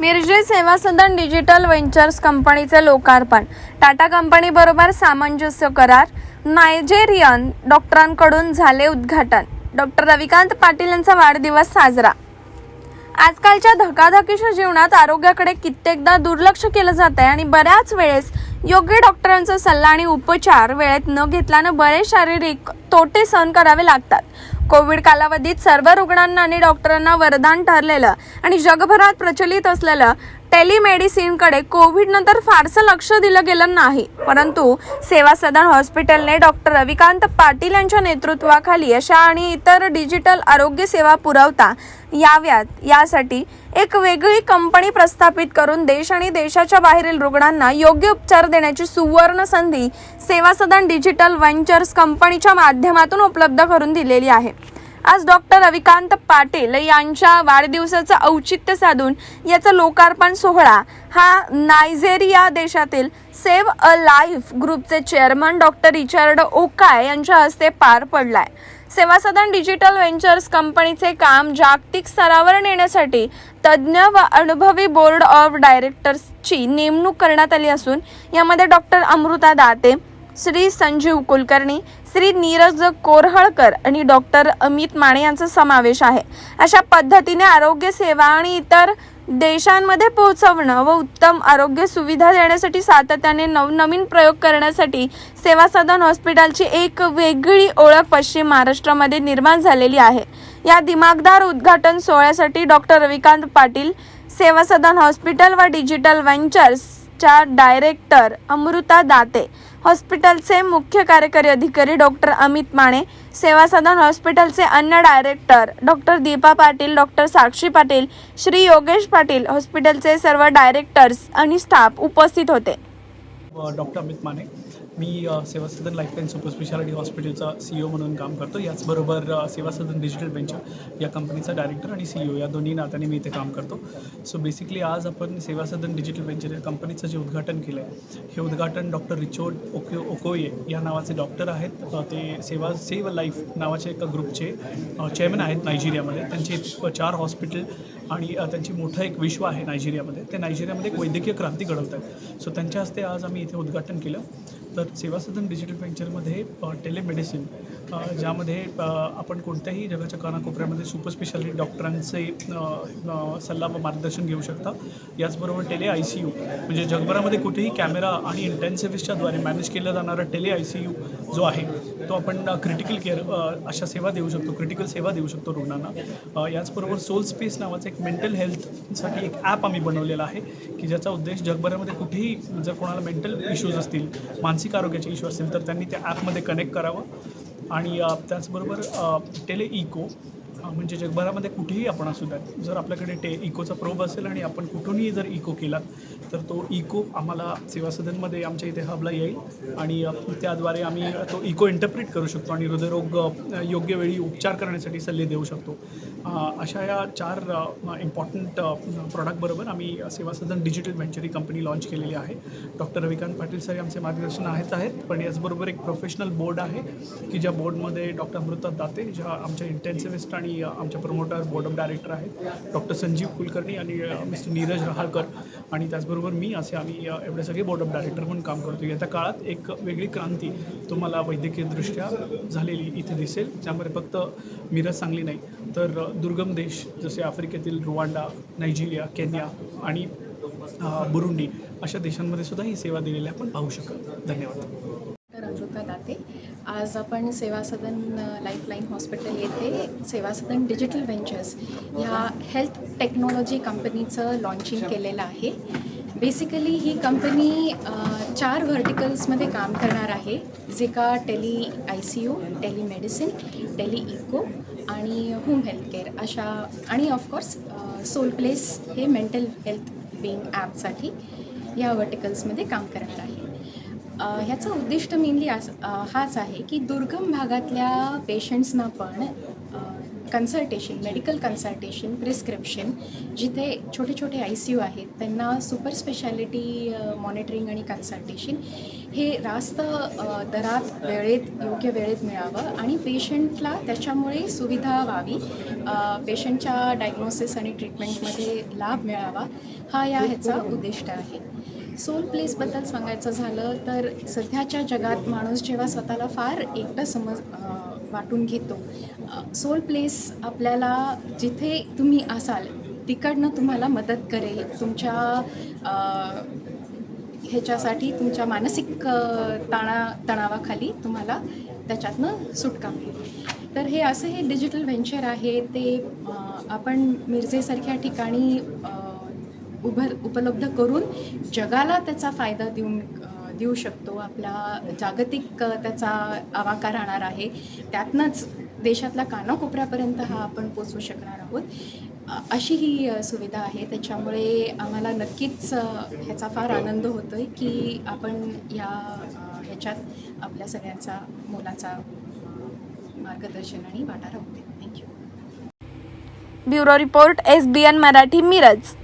मिरजे सेवा Sadan digital ventures कंपनीचे लोकार्पण. टाटा कंपनीबरोबर सामंजस्य करार. नायजेरियन डॉक्टरांकडून झाले उद्घाटन. डॉक्टर रविकांत पाटील यांचा वाढदिवस साजरा. आजकालच्या धकाधकीच्या जीवनात आरोग्याकडे कित्येकदा दुर्लक्ष केलं जात आहे आणि बऱ्याच वेळेस योग्य डॉक्टरांचा सल्ला आणि उपचार वेळेत न घेतल्यानं बरेच शारीरिक तोटे सहन करावे लागतात. कोविड कालावधीत सर्व रुग्णांना आणि डॉक्टरांना वरदान ठरलेलं आणि जगभरात प्रचलित असलेलं टेलिमेडिसिनकडे कोविडनंतर फारसं लक्ष दिलं गेलं नाही. परंतु सेवा सदन हॉस्पिटलने डॉक्टर रविकांत पाटील यांच्या नेतृत्वाखाली अशा आणि इतर डिजिटल आरोग्य सेवा पुरवता याव्यात. यासाठी एक वेगळी कंपनी प्रस्थापित करून देश आणि देशाच्या बाहेरील रुग्णांना योग्य उपचार देण्याची सुवर्ण संधी सेवा सदन डिजिटल व्हेंचर्स कंपनीच्या माध्यमातून उपलब्ध करून दिलेली आहे. आज डॉक्टर रविकांत पाटील यांच्या वाढदिवसाचं औचित्य साधून याचा लोकार्पण सोहळा. हा नायजेरिया देशातील सेव्ह अ लाईफ ग्रुपचे चेअरमन डॉक्टर रिचर्ड ओकाय यांच्या हस्ते पार पडलाय. सेवा सदन डिजिटल व्हेंचर्स कंपनीचे काम जागतिक स्तरावर नेण्यासाठी तज्ज्ञ व अनुभवी बोर्ड ऑफ डायरेक्टर्सची नेमणूक करण्यात आली असून यामध्ये डॉक्टर अमृता दाते श्री संजीव कुलकर्णी श्री नीरज कोरहळकर आणि डॉक्टर अमित माने यांचा समावेश आहे. अशा पद्धतीने आरोग्य सेवा आणि इतर देशांमध्ये पोहोचवणं व उत्तम आरोग्य सुविधा देण्यासाठी सातत्याने नवनवीन प्रयोग करण्यासाठी सेवा सदन हॉस्पिटलची एक वेगळी ओळख पश्चिम महाराष्ट्रामध्ये निर्माण झालेली आहे. या दिमागदार उद्घाटन सोहळ्यासाठी डॉक्टर रविकांत पाटील सेवा सदन हॉस्पिटल व डिजिटल व्हेंचर्सच्या डायरेक्टर अमृता दाते हॉस्पिटलचे मुख्य कार्यकारी अधिकारी डॉक्टर अमित माने सेवा सदन हॉस्पिटलचे अन्य director doctor Deepa Patil doctor Sakshi Patil Shri Yogesh Patil हॉस्पिटलचे सर्व डायरेक्टर्स आणि स्टाफ उपस्थित होते. डॉक्टर अमित माने. मी Sevasadan Seva Sadan lifeline super speciality हॉस्पिटलचा सी ओ म्हणून काम करतो. याचबरोबर सेवासदन सेवा सदन डिजिटल बेंचर या कंपनीचा डायरेक्टर आणि सी ओ या दोन्ही नात्याने मी इथे काम करतो. सो बेसिकली आज आपण सेवा सदन डिजिटल बेंचर या कंपनीचं जे उद्घाटन केलं आहे हे उद्घाटन डॉक्टर रिचोड ओके ओकोये या नावाचे डॉक्टर आहेत. ते सेवा सेव लाईफ नावाच्या एका ग्रुपचे चेअरमन आहेत नायजेरियामध्ये. त्यांचे चार हॉस्पिटल आणि त्यांची मोठं एक विश्व आहे नायजेरियामध्ये. ते नायजेरियामध्ये एक वैद्यकीय क्रांती घडवत आहेत सो त्यांच्या हस्ते आज आम्ही इथे उद्घाटन केलं. तर सेवा सदन डिजिटल व्हेंचरमध्ये टेलिमेडिसिन ज्यामध्ये आपण कोणत्याही जगाच्या कानाकोपऱ्यामध्ये सुपर स्पेशालिटी डॉक्टरांचे सल्ला व मार्गदर्शन घेऊ शकता. याचबरोबर टेले आय सी यू म्हणजे जगभरामध्ये कुठेही कॅमेरा आणि इंटेन्सिव्हिस्टच्याद्वारे मॅनेज केला जाणारा टेले आय सी यू जो आहे तो आपण क्रिटिकल केअर अशा सेवा देऊ शकतो क्रिटिकल सेवा देऊ शकतो रुग्णांना. याचबरोबर सोल स्पेस नावाचं एक मेंटल हेल्थसाठी एक ॲप आम्ही बनवलेला आहे की ज्याचा उद्देश जगभरामध्ये कुठेही जर कोणाला मेंटल इश्यूज असतील मानसिक मानसिक आरोग्याचे इश्यू असतील तर त्यांनी त्या ॲपमध्ये कनेक्ट करावं. आणि त्याचबरोबर टेले इको म्हणजे जगभरामध्ये कुठेही आपण असू द्यात. जर आपल्याकडे टे इकोचा प्रोब असेल आणि आपण कुठूनही जर इको केलात तर तो इको आम्हाला सेवा सदनमध्ये आमच्या इथे हबला येईल आणि त्याद्वारे आम्ही तो इको इंटरप्रिट करू शकतो आणि हृदयरोग योग्य वेळी उपचार करण्यासाठी सल्ले देऊ शकतो. अशा या चार इम्पॉर्टंट प्रॉडक्टबरोबर आम्ही Seva Sadan digital ventures company launch केलेली आहे. डॉक्टर रविकांत पाटील सर आमचे मार्गदर्शन आहेत आहेत. पण याचबरोबर एक प्रोफेशनल बोर्ड आहे की ज्या बोर्डमध्ये डॉक्टर अमृता दाते ज्या आमच्या इंटेन्सिव्हिस्ट आणि आणि आमच्या प्रमोटर बोर्ड ऑफ डायरेक्टर आहेत. डॉक्टर संजीव कुलकर्णी आणि मिस्टर नीरज रहाळकर आणि त्याचबरोबर मी असे आम्ही एवढे सगळे बोर्ड ऑफ डायरेक्टर म्हणून काम करतो. येत्या काळात एक वेगळी क्रांती तुम्हाला वैद्यकीयदृष्ट्या झालेली इथे दिसेल. ज्यामध्ये फक्त मिरज सांगली नाही तर दुर्गम देश जसे आफ्रिकेतील रुवांडा नायजेरिया केन्या आणि बुरुंडी अशा देशांमध्ये सुद्धा ही सेवा दिलेली आपण पाहू शकतो. धन्यवाद. डॉक्टर दाते. आज आपण सेवा सदन लाईफलाईन हॉस्पिटल येथे सेवा सदन डिजिटल व्हेंचर्स ह्या हेल्थ टेक्नॉलॉजी कंपनीचं लॉन्चिंग केलेलं आहे. बेसिकली ही कंपनी चार व्हर्टिकल्समध्ये काम करणार आहे. जे का tele I C U telemedicine tele echo आणि होम हेल्थकेअर अशा आणि ऑफकोर्स सोल प्लेस हे मेंटल हेल्थ बिंग ॲपसाठी या व्हर्टिकल्समध्ये काम करणार आहे. ह्याचं उद्दिष्ट मेनली हाच आहे की दुर्गम भागातल्या पेशंट्सना पण कन्सल्टेशन मेडिकल कन्सल्टेशन प्रिस्क्रिप्शन जिथे छोटे छोटे आय सी यू आहेत त्यांना सुपर स्पेशालिटी मॉनिटरिंग आणि कन्सल्टेशन हे रास्त दरात वेळेत योग्य वेळेत मिळावं आणि पेशंटला त्याच्यामुळे सुविधा व्हावी. पेशंटच्या डायग्नोसिस आणि ट्रीटमेंटमध्ये लाभ मिळावा. हा या ह्याचा उद्दिष्ट आहे. सोल प्लेसबद्दल सांगायचं झालं तर सध्याच्या जगात माणूस जेव्हा स्वतःला फार एकटं समज वाटून घेतो सोल प्लेस आपल्याला जिथे तुम्ही असाल तिकडनं तुम्हाला मदत करेल. तुमच्या ह्याच्यासाठी तुमच्या मानसिक ताणा तणावाखाली तुम्हाला त्याच्यातनं सुटका मिळेल. तर हे असं हे डिजिटल व्हेंचर आहे. ते आपण मिरजेसारख्या ठिकाणी उभर उपलब्ध करून जगाला त्याचा फायदा देऊन देऊ शकतो. आपला जागतिक त्याचा आवाका राहणार आहे. त्यातनंच देशातल्या कानाकोपऱ्यापर्यंत हा आपण पोचवू शकणार आहोत. अशी ही सुविधा आहे. त्याच्यामुळे आम्हाला नक्कीच ह्याचा फार आनंद होतो आहे की आपण या ह्याच्यात आपल्या सगळ्यांचा मोलाचा मार्गदर्शन आणि वाटा राहू दे thank you bureau report S B N Marathi Miraj.